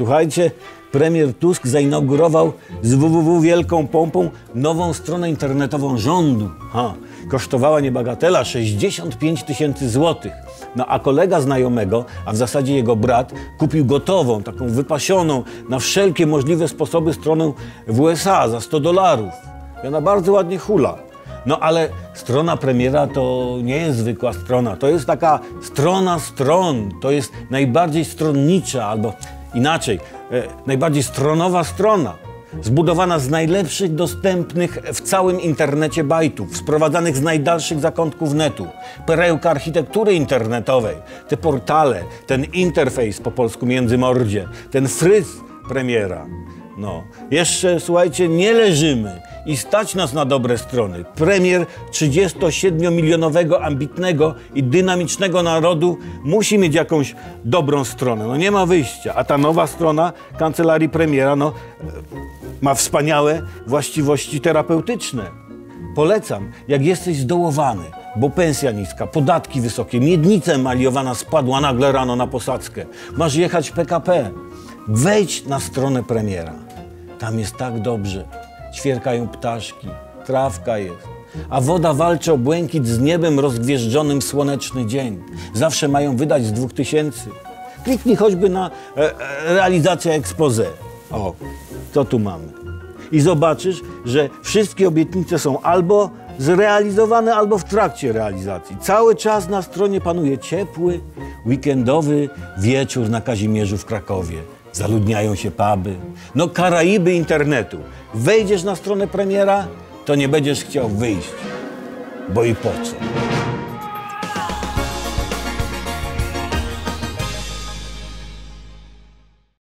Słuchajcie, premier Tusk zainaugurował z www wielką pompą nową stronę internetową rządu. Ha, kosztowała niebagatela 65 tysięcy złotych. No a kolega znajomego, a w zasadzie jego brat, kupił gotową, taką wypasioną na wszelkie możliwe sposoby stronę w USA za 100 dolarów. I ona bardzo ładnie hula. No ale strona premiera to nie jest zwykła strona, to jest taka strona stron, to jest najbardziej stronnicza albo inaczej, e, najbardziej stronowa strona. Zbudowana z najlepszych dostępnych w całym internecie bajtów, sprowadzanych z najdalszych zakątków netu. Perełka architektury internetowej, te portale, ten interfejs po polsku międzymordzie, ten fryz premiera. No, jeszcze słuchajcie, nie leżymy i stać nas na dobre strony. Premier 37-milionowego, ambitnego i dynamicznego narodu musi mieć jakąś dobrą stronę. No nie ma wyjścia. A ta nowa strona kancelarii premiera no, ma wspaniałe właściwości terapeutyczne. Polecam, jak jesteś zdołowany, bo pensja niska, podatki wysokie, miednica emaliowana spadła nagle rano na posadzkę. Masz jechać PKP. Wejdź na stronę premiera. Tam jest tak dobrze. Ćwierkają ptaszki, trawka jest. A woda walczy o błękit z niebem rozgwieżdżonym w słoneczny dzień. Zawsze mają wydać z dwóch tysięcy. Kliknij choćby na e, e, realizację expose. O, co tu mamy? I zobaczysz, że wszystkie obietnice są albo zrealizowane, albo w trakcie realizacji. Cały czas na stronie panuje ciepły, weekendowy wieczór na Kazimierzu w Krakowie. Zaludniają się puby. No Karaiby internetu. Wejdziesz na stronę premiera, to nie będziesz chciał wyjść. Bo i po co?